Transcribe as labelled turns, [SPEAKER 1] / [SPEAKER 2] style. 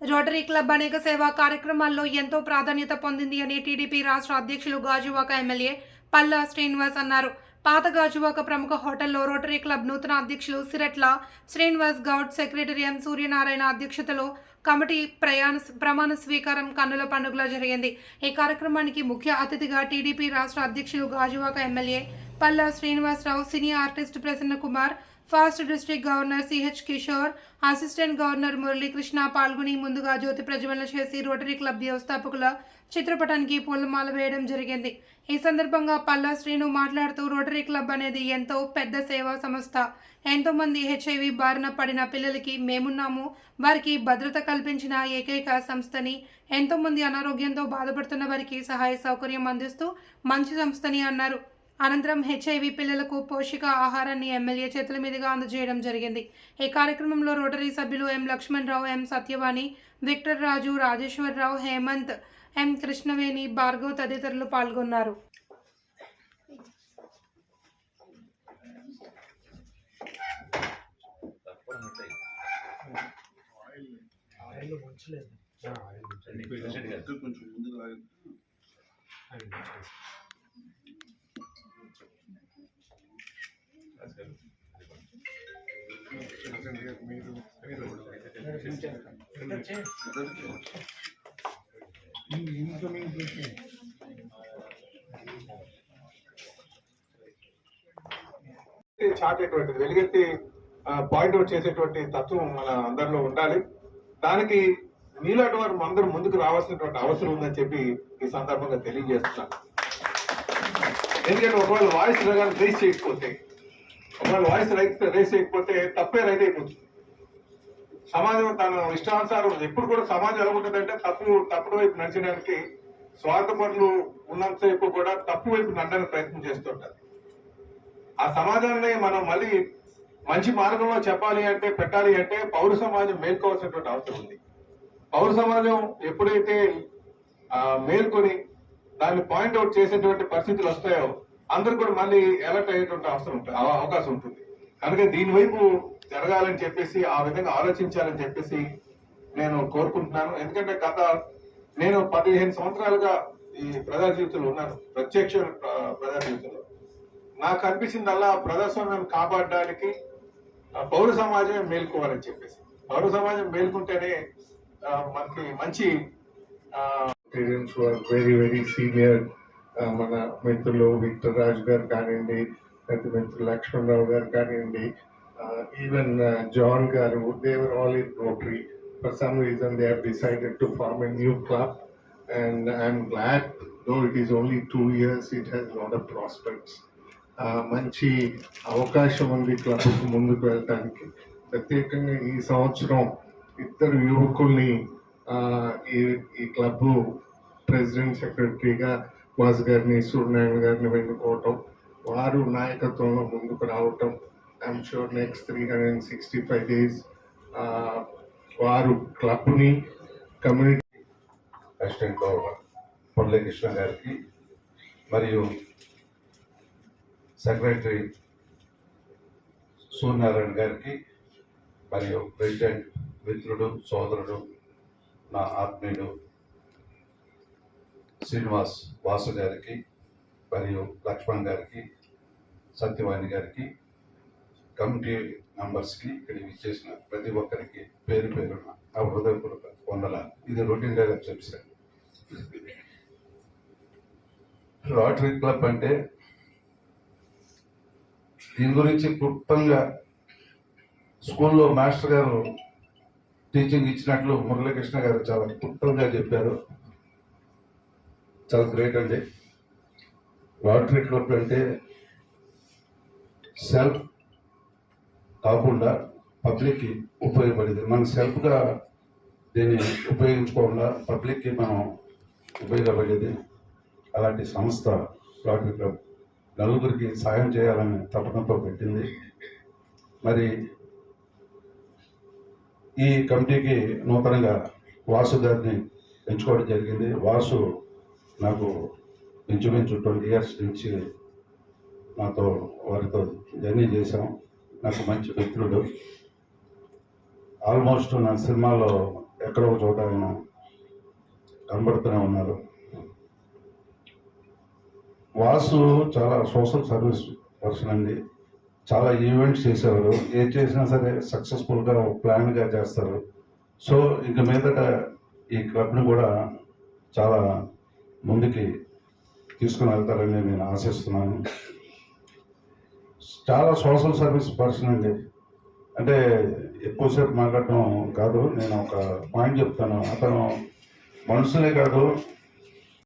[SPEAKER 1] Rotary club అనేక సేవా కార్యక్రమాల్లో ఎంతో ప్రాధాన్యత పొందింది అని టీడీపీ రాష్ట్ర అధ్యక్షులు గాజువాక ఎమ్మెల్యే పల్లా శ్రీనివాస్ అన్నారు. పాత గాజువాక ప్రముఖ హోటల్లో రోటరీ క్లబ్ నూతన అధ్యక్షులు సిరట్ల శ్రీనివాస్ గౌడ్ సెక్రటరీ ఎం సూర్యనారాయణ అధ్యక్షతలో కమిటీ ప్రయాణ ప్రమాణ స్వీకారం కన్నుల పండుగలో జరిగింది. ఈ కార్యక్రమానికి ముఖ్య అతిథిగా టీడీపీ రాష్ట్ర అధ్యక్షులు Gajuwaka MLA Palla Srinivasarao cine artist Prasanna Kumar past district governor CH Kishore assistant governor Muralikrishna పాల్గొని ముందుగా జ్యోతి ప్రజ్వలన చేసి రోటరీ క్లబ్ వ్యవస్థాపకుల చిత్రపటానికి పూలమాల వేయడం జరిగింది. ఈ సందర్భంగా పల్లా శ్రీను మాట్లాడుతూ రోటరీ క్లబ్ అనేది ఎంతో పెద్ద సేవా సంస్థ. ఎంతోమంది హెచ్ఐవి బారిన పడిన పిల్లలకి మేమున్నాము. వారికి భద్రత కల్పించిన ఏకైక సంస్థని ఎంతోమంది అనారోగ్యంతో బాధపడుతున్న వారికి సహాయ సౌకర్యం అందిస్తూ మంచి సంస్థని అన్నారు. అనంతరం హెచ్ఐవి పిల్లలకు పోషక ఆహారాన్ని ఎమ్మెల్యే చేతుల మీదుగా అందజేయడం జరిగింది ఈ కార్యక్రమంలో రోటరీ సభ్యులు M Lakshman Rao M Satyavani Victor Raju Rajeshwararao Hemanth M Krishnaveni Bhargav తదితరులు పాల్గొన్నారు
[SPEAKER 2] కొంచెం ఇన్కమింగ్ లాగి
[SPEAKER 3] ఆయిల్
[SPEAKER 4] చాటేటువంటిది? వెలుగెత్తి పాయింట్ అవుట్ చేసేటువంటి తత్వం మన అందరిలో ఉండాలి. దానికి మీలాంటి వారు అందరూ ముందుకు రావాల్సినటువంటి అవసరం ఉందని చెప్పి ఈ సందర్భంగా తెలియజేస్తున్నాను. ఎందుకంటే ఒకవేళ వాయిస్ రేస్ చేయకపోతే ఒకవేళ వాయిస్ రేస్ చేయకపోతే తప్పే రైట్ అయిపోతుంది. సమాజం తన ఇష్టానుసారం ఎప్పుడు కూడా సమాజం ఎలా ఉంటుందంటే తప్పు తప్పుడు వైపు నడిచడానికి స్వార్థపరులు ఉన్నంతసేపు కూడా తప్పు వైపు నడడానికి ప్రయత్నం చేస్తుంటారు ఆ సమాజాన్ని మనం మళ్ళీ మంచి మార్గంలో చెప్పాలి అంటే పెట్టాలి అంటే పౌర సమాజం మేల్కోవాల్సినటువంటి అవసరం ఉంది. పౌర సమాజం ఎప్పుడైతే మేల్కొని దాన్ని పాయింట్ అవుట్ చేసేటువంటి పరిస్థితులు వస్తాయో అందరూ కూడా మళ్ళీ అలర్ట్ అయ్యేటువంటి అవసరం ఉంటుంది అవకాశం ఉంటుంది. కనుక దీని వైపు జరగాలని చెప్పేసి ఆ విధంగా ఆలోచించాలని చెప్పేసి నేను కోరుకుంటున్నాను. ఎందుకంటే గత నేను పదిహేను సంవత్సరాలుగా ఈ ప్రజా జీవితంలో ఉన్నాను. ప్రత్యక్ష ప్రజా జీవితంలో నాకు అనిపించిందల్లా ప్రజాస్వామ్యం కాపాడడానికి పౌర సమాజమే మేల్కోవాలని చెప్పేసి. పౌర సమాజం మేల్కొంటేనే మనకి మంచి
[SPEAKER 5] parents are very very senior మన మిత్రులు విక్టర్ రాజు గారు కానివ్వండి లేకపోతే మిత్రులు లక్ష్మణరావు గారు కానివ్వండి even John garu they were all in rotary for some reason they have decided to form a new club and I'm glad though it is only two years it has lot of prospects మంచి అవకాశం ఉంది క్లబ్కు ముందుకు వెళ్ళడానికి ప్రత్యేకంగా ఈ సంవత్సరం ఇద్దరు యువకుల్ని ఈ ఈ క్లబ్ ప్రెసిడెంట్ సెక్రటరీగా మాస్ గారిని సూర్యనారాయణ గారిని వెన్నుకోవటం వారు నాయకత్వంలో ముందుకు రావటం I'm sure next three hundred and sixty five days వారు క్లబ్ని కమ్యూనిటీ
[SPEAKER 2] అసిస్టెంట్ గవర్నర్ కృష్ణ గారికి మరియు సెక్రటరీ సూర్యనారాయణ గారికి మరియు ప్రెసిడెంట్ మిత్రుడు సోదరుడు నా ఆత్మీయుడు శ్రీనివాస్ వాసు గారికి మరియు లక్ష్మణ్ గారికి సత్యవాణి గారికి కమిటీ మెంబర్స్కి ఇక్కడికి ఇచ్చేసిన ప్రతి ఒక్కరికి పేరు పేరున ఆ హృదయపూర్వక వందనాలు. ఇది రొటీన్గా చెప్పాను రోటరీ క్లబ్ అంటే దీని గురించి క్లుప్తంగా స్కూల్లో మాస్టర్ గారు టీచింగ్ ఇచ్చినట్లు మురళీకృష్ణ గారు చాలా క్లుప్తంగా చెప్పారు. చాలా గ్రేట్ అండి. రోటరీ క్లబ్ అంటే సెల్ఫ్ కాకుండా పబ్లిక్కి ఉపయోగపడేది. మనం సెల్ఫ్గా దీన్ని ఉపయోగించుకోకుండా పబ్లిక్కి మనం ఉపయోగపడేది. అలాంటి సంస్థ రోటరీ క్లబ్ నలుగురికి సాయం చేయాలని తపనతో పెట్టింది. మరి ఈ కమిటీకి నూతనంగా వాసు గారిని ఎంచుకోవడం జరిగింది. వాసు నాకు ఇంచుమించు ట్వంటీ ఇయర్స్ నుంచి నాతో వారితో జర్నీ చేశాం. నాకు మంచి మిత్రుడు. ఆల్మోస్ట్ నా సినిమాలో ఎక్కడో చోట ఆయన కనబడుతూనే ఉన్నారు. వాసు చాలా సోషల్ సర్వీస్ పర్సన్ అండి. చాలా ఈవెంట్స్ చేసేవారు. ఏది చేసినా సరే సక్సెస్ఫుల్గా ప్లాన్గా చేస్తారు. సో ఇక మీదట ఈ క్లబ్ని కూడా చాలా ముందుకి తీసుకుని వెళ్తారని నేను ఆశిస్తున్నాను. చాలా సోషల్ సర్వీస్ పర్సన్ అండి. అంటే ఎక్కువసేపు మాట్లాడటం కాదు. నేను ఒక పాయింట్ చెప్తాను. అతను మనుషులే కాదు.